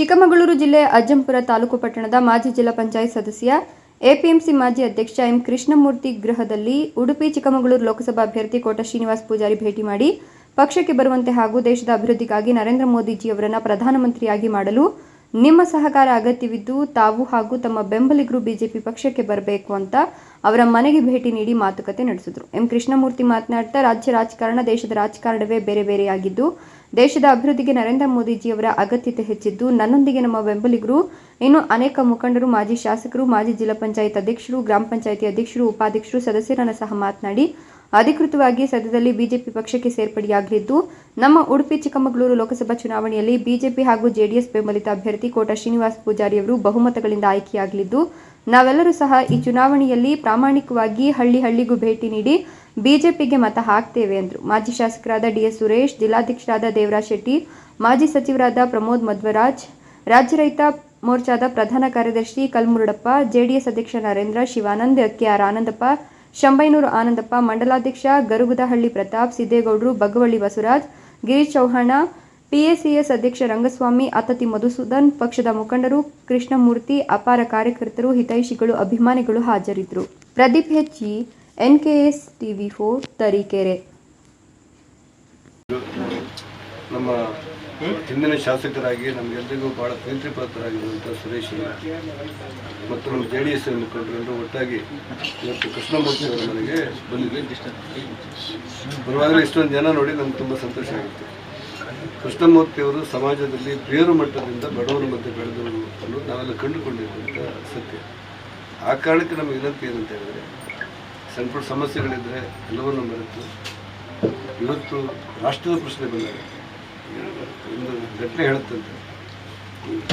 ಚಿಕ್ಕಮಗಳೂರು ಜಿಲ್ಲೆ ಅಜ್ಜಂಪುರ ತಾಲೂಕು ಪಟ್ಟಣದ ಮಾಜಿ ಜಿಲ್ಲಾ ಪಂಚಾಯತ್ ಸದಸ್ಯ, ಎಪಿಎಂಸಿ ಮಾಜಿ ಅಧ್ಯಕ್ಷ ಎಂ ಕೃಷ್ಣಮೂರ್ತಿ ಗೃಹದಲ್ಲಿ ಉಡುಪಿ ಚಿಕ್ಕಮಗಳೂರು ಲೋಕಸಭಾ ಅಭ್ಯರ್ಥಿ ಕೋಟ ಶ್ರೀನಿವಾಸ್ ಪೂಜಾರಿ ಭೇಟಿ ಮಾಡಿ ಪಕ್ಷಕ್ಕೆ ಬರುವಂತೆ ಹಾಗೂ ದೇಶದ ಅಭಿವೃದ್ಧಿಗಾಗಿ ನರೇಂದ್ರ ಮೋದಿಜಿಯವರನ್ನು ಪ್ರಧಾನಮಂತ್ರಿಯಾಗಿ ಮಾಡಲು ನಿಮ್ಮ ಸಹಕಾರ ಅಗತ್ಯವಿದ್ದು ತಾವು ಹಾಗೂ ತಮ್ಮ ಬೆಂಬಲಿಗರು ಬಿಜೆಪಿ ಪಕ್ಷಕ್ಕೆ ಬರಬೇಕು ಅಂತ ಅವರ ಮನೆಗೆ ಭೇಟಿ ನೀಡಿ ಮಾತುಕತೆ ನಡೆಸಿದರು. ಎಂ ಕೃಷ್ಣಮೂರ್ತಿ ಮಾತನಾಡ್ತಾ, ರಾಜ್ಯ ರಾಜಕಾರಣ ದೇಶದ ರಾಜಕಾರಣವೇ ಬೇರೆ ಬೇರೆಯಾಗಿದ್ದು ದೇಶದ ಅಭಿವೃದ್ಧಿಗೆ ನರೇಂದ್ರ ಮೋದಿಜಿಯವರ ಅಗತ್ಯತೆ ಹೆಚ್ಚಿದ್ದು, ನನ್ನೊಂದಿಗೆ ನಮ್ಮ ಬೆಂಬಲಿಗರು, ಇನ್ನು ಅನೇಕ ಮುಖಂಡರು, ಮಾಜಿ ಶಾಸಕರು, ಮಾಜಿ ಜಿಲ್ಲಾ ಪಂಚಾಯತ್ ಅಧ್ಯಕ್ಷರು, ಗ್ರಾಮ ಪಂಚಾಯಿತಿ ಅಧ್ಯಕ್ಷರು, ಉಪಾಧ್ಯಕ್ಷರು, ಸದಸ್ಯರನ್ನು ಸಹ ಮಾತನಾಡಿ, ಅಧಿಕೃತವಾಗಿ ಸದ್ಯದಲ್ಲಿ ಬಿಜೆಪಿ ಪಕ್ಷಕ್ಕೆ ಸೇರ್ಪಡೆಯಾಗಲಿದ್ದು, ನಮ್ಮ ಉಡುಪಿ, ಚಿಕ್ಕಮಗಳೂರು ಲೋಕಸಭಾ ಚುನಾವಣೆಯಲ್ಲಿ ಬಿಜೆಪಿ ಹಾಗೂ ಜೆಡಿಎಸ್ ಬೆಂಬಲಿತ ಅಭ್ಯರ್ಥಿ ಕೋಟ ಶ್ರೀನಿವಾಸ್ ಪೂಜಾರಿಯವರು ಬಹುಮತಗಳಿಂದ ಆಯ್ಕೆಯಾಗಲಿದ್ದು ನಾವೆಲ್ಲರೂ ಸಹ ಈ ಚುನಾವಣೆಯಲ್ಲಿ ಪ್ರಾಮಾಣಿಕವಾಗಿ ಹಳ್ಳಿ ಹಳ್ಳಿಗೂ ಭೇಟಿ ನೀಡಿ ಬಿಜೆಪಿಗೆ ಮತ ಹಾಕ್ತೇವೆ ಎಂದರು ಮಾಜಿ ಶಾಸಕರಾದ ಡಿಎಸ್ ಸುರೇಶ್, ಜಿಲ್ಲಾಧ್ಯಕ್ಷರಾದ ದೇವರಾಜ್ ಶೆಟ್ಟಿ, ಮಾಜಿ ಸಚಿವರಾದ ಪ್ರಮೋದ್ ಮಧ್ವರಾಜ್, ರಾಜ್ಯ ರೈತ ಮೋರ್ಚಾದ ಪ್ರಧಾನ ಕಾರ್ಯದರ್ಶಿ ಕಲ್ಮುರುಡಪ್ಪ, ಜೆಡಿಎಸ್ ಅಧ್ಯಕ್ಷ ನರೇಂದ್ರ, ಶಿವಾನಂದ್ ಕೆಆರ್ ಆನಂದಪ್ಪ, ಶಂಬೈನೂರು ಆನಂದಪ್ಪ, ಮಂಡಲಾಧ್ಯಕ್ಷ ಗರುಗುದಹಳ್ಳಿ ಪ್ರತಾಪ್, ಸಿದ್ದೇಗೌಡರು ಬಗ್ಗವಳ್ಳಿ ಬಸವರಾಜ್, ಗಿರೀಶ್ ಚೌಹಾಣ ಪಿಎಸಿಎಸ್ ಅಧ್ಯಕ್ಷ ರಂಗಸ್ವಾಮಿ ಅತತಿ ಮಧುಸೂದನ್, ಪಕ್ಷದ ಮುಖಂಡರು, ಕೃಷ್ಣಮೂರ್ತಿ, ಅಪಾರ ಕಾರ್ಯಕರ್ತರು, ಹಿತೈಷಿಗಳು, ಅಭಿಮಾನಿಗಳು ಹಾಜರಿದ್ದರು. ಪ್ರದೀಪ್ ಹೆಚ್ಚಿ ಎನ್ಕೆಎಸ್ ಟಿವಿ ಫೋರ್, ತರೀಕೆರೆ. ನಮ್ಮ ಹಿಂದಿನ ಶಾಸಕರಾಗಿ ನಮಗೆಲ್ಲರಿಗೂ ಭಾಳ ಪ್ರೀತಿಪಾತ್ರರಾಗಿರುವಂಥ ಸುರೇಶ್ ಮತ್ತು ನಮ್ಮ ಜೆ ಡಿ ಎಸ್ ಮುಖಂಡರೆಲ್ಲರೂ ಒಟ್ಟಾಗಿ ಇವತ್ತು ಕೃಷ್ಣಮೂರ್ತಿ ಅವರ ಮನೆಗೆ ಬಂದಿದ್ವಿ. ಬರುವಾಗಲೇ ಇಷ್ಟೊಂದು ಜನ ನೋಡಿ ನಮ್ಗೆ ತುಂಬ ಸಂತೋಷ ಆಗುತ್ತೆ. ಕೃಷ್ಣಮೂರ್ತಿ ಅವರು ಸಮಾಜದಲ್ಲಿ ಬೇರು ಮಟ್ಟದಿಂದ ಬಡವರ ಮಧ್ಯೆ ಬೆಳೆದವರು ಅನ್ನೋದು ನಾವೆಲ್ಲ ಕಂಡುಕೊಂಡಿರುವಂಥ ಸತ್ಯ. ಆ ಕಾರಣಕ್ಕೆ ನಮ್ಮ ವಿನಂತಿ ಏನಂತ ಹೇಳಿದ್ರೆ, ಸಣ್ಣ ಪುಟ್ಟ ಸಮಸ್ಯೆಗಳಿದ್ದರೆ ಎಲ್ಲವನ್ನೂ ಮರೆತು ಇವತ್ತು ರಾಷ್ಟ್ರದ ಪ್ರಶ್ನೆ ಬಂದಾಗ, ಒಂದು ಘಟನೆ ಹೇಳುತ್ತಂತೆ.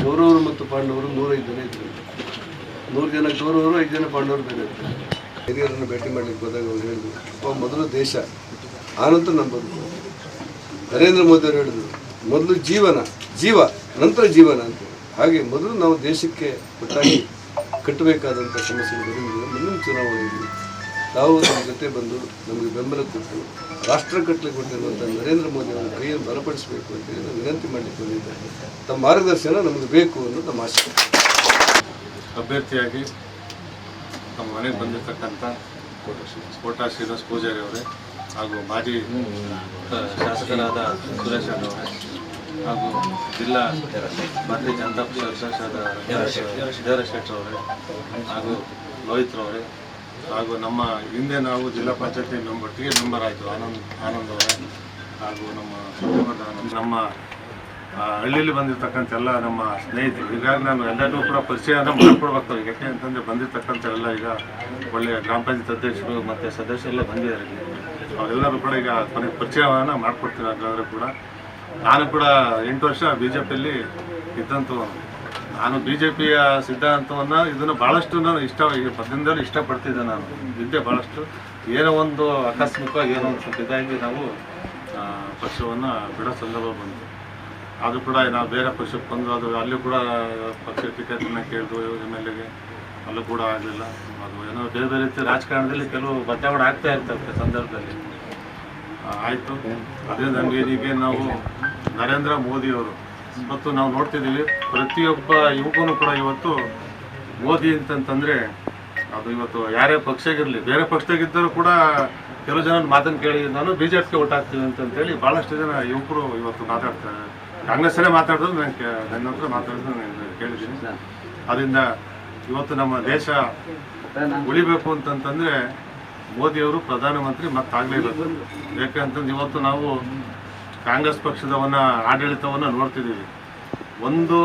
ಕೌರವರು ಮತ್ತು ಪಾಂಡವರು ನೂರೈದು ಜನ ಇದ್ರು ನೂರು ಜನ ಕೌರವರು ಐದು ಜನ ಪಾಂಡವರು ಬೇರೆ ಇರ್ತಾರೆ ಹಿರಿಯರನ್ನು ಭೇಟಿ ಮಾಡಲಿಕ್ಕೆ ಹೋದಾಗ ಅವ್ರು ಹೇಳಿದ್ರು ಮೊದಲು ದೇಶ, ಆನಂತರ ನಮ್ಮ ಬದುಕು ನರೇಂದ್ರ ಮೋದಿ ಅವರು ಹೇಳಿದ್ರು, ಮೊದಲು ಜೀವನ, ಜೀವ, ನಂತರ ಜೀವನ ಅಂತ ಹಾಗೆ ಮೊದಲು ನಾವು ದೇಶಕ್ಕೆ ಒಟ್ಟಾಗಿ ಕಟ್ಟಬೇಕಾದಂಥ ಸಮಸ್ಯೆಗಳು ಮುಂದಿನ ಚುನಾವಣೆಯಲ್ಲಿ ತಾವು ನಮ್ಮ ಜೊತೆ ಬಂದು ನಮಗೆ ಬೆಂಬಲ ಕೊಟ್ಟು, ರಾಷ್ಟ್ರ ಕಟ್ಟಲೆ ಕೊಟ್ಟಿರುವಂಥ ನರೇಂದ್ರ ಮೋದಿ ಅವರ ಕೈಯನ್ನು ಬಲಪಡಿಸಬೇಕು ಅಂತ ಹೇಳಿ ನಾವು ವಿನಂತಿ ಮಾಡಲಿಕ್ಕೆ ಬಂದಿದ್ದಾರೆ ತಮ್ಮ ಮಾರ್ಗದರ್ಶನ ನಮಗೆ ಬೇಕು ಅನ್ನೋದು ನಮ್ಮ ಆಶೆ ಅಭ್ಯರ್ಥಿಯಾಗಿ ತಮ್ಮ ಮನೆಗೆ ಬಂದಿರತಕ್ಕಂಥ ಕೋಟಾ ಶ್ರೀನಿವಾಸ್ ಪೂಜಾರಿ ಅವರೇ ಹಾಗೂ ಮಾಜಿ ಶಾಸಕರಾದ ಸುರೇಶ್ ಅಣ್ಣ ಅವರೇ ಹಾಗೂ ಜಿಲ್ಲಾ ಭಾರತೀಯ ಜನತಾ ಪಕ್ಷದ ಅಧ್ಯಕ್ಷರಾದ ದೇವರಾಜ್ ಶೆಟ್ಟರ್ ಅವರೇ ಹಾಗೂ ಲೋಹಿತ್ರವರೇ ಹಾಗೂ ನಮ್ಮ ಹಿಂದೆ ನಾವು ಜಿಲ್ಲಾ ಪಂಚಾಯತಿ ಮೆಂಬರ್ಟಿಗೆ ಮೆಂಬರ್ ಆಯಿತು ಆನಂದ್ ಆನಂದ್ ಅವರೇ ಹಾಗೂ ನಮ್ಮ ನಮ್ಮ ಹಳ್ಳಿಯಲ್ಲಿ ಬಂದಿರತಕ್ಕಂಥ ಎಲ್ಲ ನಮ್ಮ ಸ್ನೇಹಿತರು. ಹೀಗಾಗಿ ನಾನು ಎಲ್ಲರಿಗೂ ಕೂಡ ಪರಿಚಯನ ಮಾಡ್ಕೊಡ್ಬೇಕು ಯಾಕೆ ಅಂತಂದರೆ ಬಂದಿರತಕ್ಕಂಥ ಎಲ್ಲ ಈಗ ಒಳ್ಳೆಯ ಗ್ರಾಮ ಪಂಚಾಯತ್ ಅಧ್ಯಕ್ಷರು ಮತ್ತು ಸದಸ್ಯರೆಲ್ಲ ಬಂದಿದ್ದಾರೆ ಅವರೆಲ್ಲರೂ ಕೂಡ ಈಗ ಕೊನೆಗೆ ಪರಿಚಯವನ್ನು ಮಾಡ್ಕೊಡ್ತೀನಿ ಹಾಗಾದರೆ ಕೂಡ. ನಾನು ಕೂಡ ಎಂಟು ವರ್ಷ ಬಿ ಜೆ ಪಿಯಲ್ಲಿ ಇದ್ದಂಥವನು ನಾನು ಬಿ ಜೆ ಪಿಯ ಸಿದ್ಧಾಂತವನ್ನು ಇದನ್ನು ಭಾಳಷ್ಟು ನಾನು ಇಷ್ಟ ಮೊದಲಿಂದಲೂ ಇಷ್ಟಪಡ್ತಿದ್ದೆ ನಾನು. ಇದ್ದೆ ಭಾಳಷ್ಟು ಏನೋ ಒಂದು ಆಕಸ್ಮಿಕವಾಗಿ ಏನೋ ಒಂದು ಸ್ವಲ್ಪ ಇದಾಗಿ ನಾವು ಪಕ್ಷವನ್ನು ಬಿಡೋ ಸಂದರ್ಭ ಬಂತು. ಅದು ಕೂಡ ನಾವು ಬೇರೆ ಪಕ್ಷಕ್ಕೆ ಬಂದು ಅದು ಅಲ್ಲಿ ಕೂಡ ಪಕ್ಷ ಟಿಕೆಟನ್ನು ಕೇಳಿದ್ವು ಎಂ ಎಲ್ ಎಗೆ. ಅಲ್ಲೂ ಕೂಡ ಆಗಲಿಲ್ಲ. ಅದು ಏನೋ ಬೇರೆ ಬೇರೆ ರೀತಿ ರಾಜಕಾರಣದಲ್ಲಿ ಕೆಲವು ಬದಲಾವಣೆ ಆಗ್ತಾ ಇರ್ತದೆ ಸಂದರ್ಭದಲ್ಲಿ. ಆಯಿತು. ಅದೇ ನಮಗೆ ಈಗ ನಾವು ನರೇಂದ್ರ ಮೋದಿಯವರು ಮತ್ತು ನಾವು ನೋಡ್ತಿದ್ದೀವಿ ಪ್ರತಿಯೊಬ್ಬ ಯುವಕನು ಕೂಡ ಇವತ್ತು ಮೋದಿ ಅಂತಂತಂದರೆ ಅದು ಇವತ್ತು ಯಾರೇ ಪಕ್ಷಗಿರಲಿ ಬೇರೆ ಪಕ್ಷದಾಗಿದ್ದರೂ ಕೂಡ ಕೆಲವು ಜನ ಮಾತನ್ನು ಕೇಳಿ ನಾನು ಬಿ ಜೆ ಪಿಗೆ ಹಾಕ್ತೀವಿ ಅಂತಂತೇಳಿ ಭಾಳಷ್ಟು ಜನ ಯುವಕರು ಇವತ್ತು ಮಾತಾಡ್ತಾರೆ. ಕಾಂಗ್ರೆಸ್ಸಲ್ಲೇ ಮಾತಾಡೋದು ನಾನು ನನ್ನ ಹತ್ರ ಮಾತಾಡೋದು ನಾನು ಕೇಳಿದ್ದೀನಿ. ಅದರಿಂದ ಇವತ್ತು ನಮ್ಮ ದೇಶ ಉಳಿಬೇಕು ಅಂತಂತಂದರೆ ಮೋದಿಯವರು ಪ್ರಧಾನಮಂತ್ರಿ ಮತ್ತಾಗಲೇಬೇಕು. ಯಾಕಂತಂದ್ರೆ ಇವತ್ತು ನಾವು ಕಾಂಗ್ರೆಸ್ ಪಕ್ಷದವನ್ನ, ಆಡಳಿತವನ್ನು ನೋಡ್ತಿದ್ದೀವಿ. ಒಂದು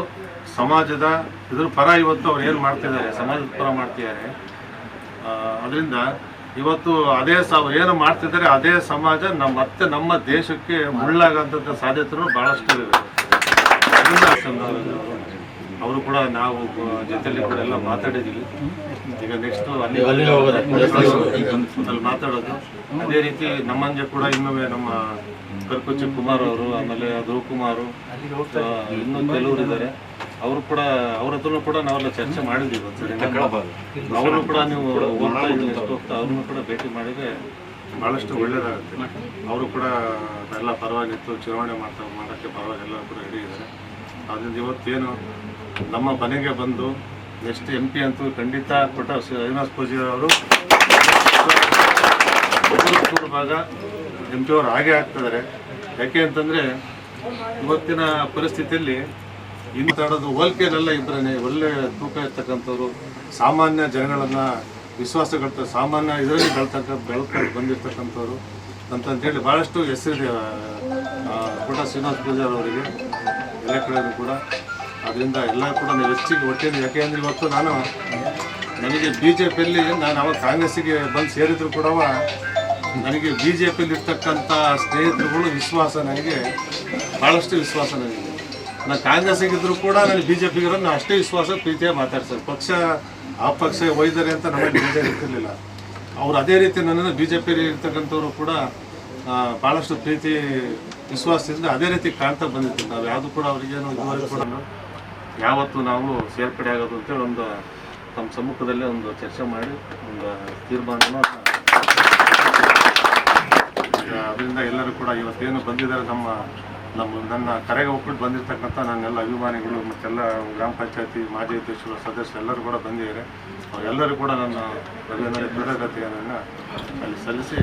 ಸಮಾಜದ ಇದ್ರ ಪರ ಇವತ್ತು ಅವ್ರು ಏನು ಮಾಡ್ತಿದ್ದಾರೆ, ಸಮಾಜದ ಪರ ಮಾಡ್ತಿದ್ದಾರೆ. ಅದರಿಂದ ಇವತ್ತು ಅದೇ ಏನು ಮಾಡ್ತಿದ್ದಾರೆ, ಅದೇ ಸಮಾಜ ನಮ್ಮ ಮತ್ತೆ ನಮ್ಮ ದೇಶಕ್ಕೆ ಮುಳ್ಳಾಗಂತ ಸಾಧ್ಯತೆಗಳು ಭಾಳಷ್ಟು ಇದೆ. ಅವರು ಕೂಡ ನಾವು ಜೊತೆಯಲ್ಲಿ ಕೂಡ ಎಲ್ಲ ಮಾತಾಡಿದ್ದೀವಿ ಈಗ ನೆಕ್ಸ್ಟ್ ಅಲ್ಲಿ ಅಲ್ಲಿ ಮಾತಾಡೋದು. ಅದೇ ರೀತಿ ನಮ್ಮಂಜೆ ಕೂಡ ಇನ್ನೊಮ್ಮೆ ನಮ್ಮ ಕರ್ಕುಚ್ಚಿ ಕುಮಾರ್ ಅವರು ಆಮೇಲೆ ಧ್ರುವ್ ಕುಮಾರ್ ಇನ್ನೊಂದು ಇನ್ನೂ ಕೆಲವರು ಇದ್ದಾರೆ. ಅವರು ಕೂಡ ಅವ್ರ ಹತ್ರನೂ ಕೂಡ ನಾವೆಲ್ಲ ಚರ್ಚೆ ಮಾಡಿದ್ದೀವಿ ಒಂದ್ಸರಿ. ಅವರು ಕೂಡ ನೀವು ಹೋಗ್ತಾ ಇದ್ದೀವಿ ಎಷ್ಟು ಹೋಗ್ತಾ ಅವ್ರನ್ನೂ ಕೂಡ ಭೇಟಿ ಮಾಡಿದ್ರೆ ಭಾಳಷ್ಟು ಒಳ್ಳೇದಾಗುತ್ತೆ. ಅವರು ಕೂಡ ಎಲ್ಲ ಪರವಾಗಿತ್ತು ಚುನಾವಣೆ ಮಾಡ್ತಾ ಮಾಡೋಕ್ಕೆ ಪರವಾಗಿಲ್ಲ ಕೂಡ ಹಿಡಿದಿದ್ದಾರೆ ಅದರಿಂದ ಇವತ್ತೇನು ನಮ್ಮ ಮನೆಗೆ ಬಂದು ನೆಕ್ಸ್ಟ್ ಎಂ ಪಿ ಅಂತೂ ಖಂಡಿತ ಕೊಟ್ಟ ಶ್ರೀನಿವಾಸ್ ಪೂಜೆ ಅವರು. ಭಾಗ ಎಂ ಪಿ ಅವರು ಹಾಗೆ ಆಗ್ತಿದ್ದಾರೆ. ಯಾಕೆ ಅಂತಂದರೆ ಇವತ್ತಿನ ಪರಿಸ್ಥಿತಿಯಲ್ಲಿ ಇಂತಾಡೋದು ಹೋಲಿಕೆಯಲ್ಲೆಲ್ಲ ಇಬ್ಬರೇ ಒಳ್ಳೆ ತೂಕ ಇರ್ತಕ್ಕಂಥವ್ರು, ಸಾಮಾನ್ಯ ಜನಗಳನ್ನು ವಿಶ್ವಾಸ ಗಳಿತ ಸಾಮಾನ್ಯ ಇದರಲ್ಲಿ ಬೆಳ್ತಕ್ಕ, ಬೆಳ್ಕೊಂಡು ಬಂದಿರ್ತಕ್ಕಂಥವ್ರು ಅಂತಂತೇಳಿ ಭಾಳಷ್ಟು ಹೆಸರಿದೆ ಪುಟ ಶ್ರೀನಿವಾಸ ಪೂಜಾರ್ ಅವರಿಗೆ, ಎಲ್ಲ ಕೂಡ. ಅದರಿಂದ ಎಲ್ಲ ಕೂಡ ನೀವು ಹೆಚ್ಚಿಗೆ ಹೊಟ್ಟೆಯಿಂದ ಯಾಕೆ ಅಂದರೆ ಇವತ್ತು ನಾನು. ನನಗೆ ಬಿ ಜೆ ಪಿಯಲ್ಲಿ ನಾನು ಅವಾಗ ಕಾಂಗ್ರೆಸ್ಸಿಗೆ ಬಂದು ಸೇರಿದ್ರು ಕೂಡ ನನಗೆ ಬಿ ಜೆ ಪಿಯಲ್ಲಿ ಇರ್ತಕ್ಕಂಥ ಸ್ನೇಹಿತರುಗಳು ವಿಶ್ವಾಸ ನನಗೆ ಭಾಳಷ್ಟು ವಿಶ್ವಾಸ ನನಗೆ. ನಾನು ಕಾಂಗ್ರೆಸ್ಸಿಗಿದ್ರು ಕೂಡ ನನಗೆ ಬಿ ಜೆ ಪಿಗರನ್ನು ಅಷ್ಟೇ ವಿಶ್ವಾಸ ಪ್ರೀತಿಯಾಗಿ ಮಾತಾಡ್ತಾರೆ ಪಕ್ಷ, ಆ ಪಕ್ಷ ಒಯ್ದರೆ ಅಂತ ನಮಗೆ ಬೇಜಾರು ಇರ್ತಿರ್ಲಿಲ್ಲ. ಅವ್ರು ಅದೇ ರೀತಿ ನನ್ನನ್ನು ಬಿ ಜೆ ಪಿಯಲ್ಲಿ ಇರ್ತಕ್ಕಂಥವ್ರು ಕೂಡ ಭಾಳಷ್ಟು ಪ್ರೀತಿ, ವಿಶ್ವಾಸದಿಂದ ಅದೇ ರೀತಿ ಕಾಣ್ತಾ ಬಂದಿತ್ತು ನಾವು ಯಾವುದು ಕೂಡ ಅವರಿಗೇನು ಇದುವರೆಗೂ ಕೂಡ ಯಾವತ್ತು ನಾವು ಸೇರ್ಪಡೆ ಆಗೋದು ಅಂತೇಳಿ ಒಂದು, ತಮ್ಮ ಸಮ್ಮುಖದಲ್ಲೇ ಒಂದು ಚರ್ಚೆ ಮಾಡಿ ಒಂದು ಈಗ ಅದರಿಂದ ಎಲ್ಲರೂ ಕೂಡ ಇವತ್ತೇನು ಬಂದಿದ್ದಾರೆ ನಮ್ಮ ನಮ್ಮ, ನನ್ನ ಕರೆಗೆ ಒಪ್ಪಿಟ್ಟು ಬಂದಿರತಕ್ಕಂಥ ನನ್ನೆಲ್ಲ ಅಭಿಮಾನಿಗಳು ಮತ್ತೆಲ್ಲ ಗ್ರಾಮ ಪಂಚಾಯತಿ ಮಾಜಿ ಅಧ್ಯಕ್ಷರು, ಸದಸ್ಯರು ಎಲ್ಲರೂ ಕೂಡ ಬಂದಿದ್ದಾರೆ. ಅವರೆಲ್ಲರೂ ಕೂಡ ನನ್ನ ಕೃತಜ್ಞತೆಯನ್ನು ಅಲ್ಲಿ ಸಲ್ಲಿಸಿ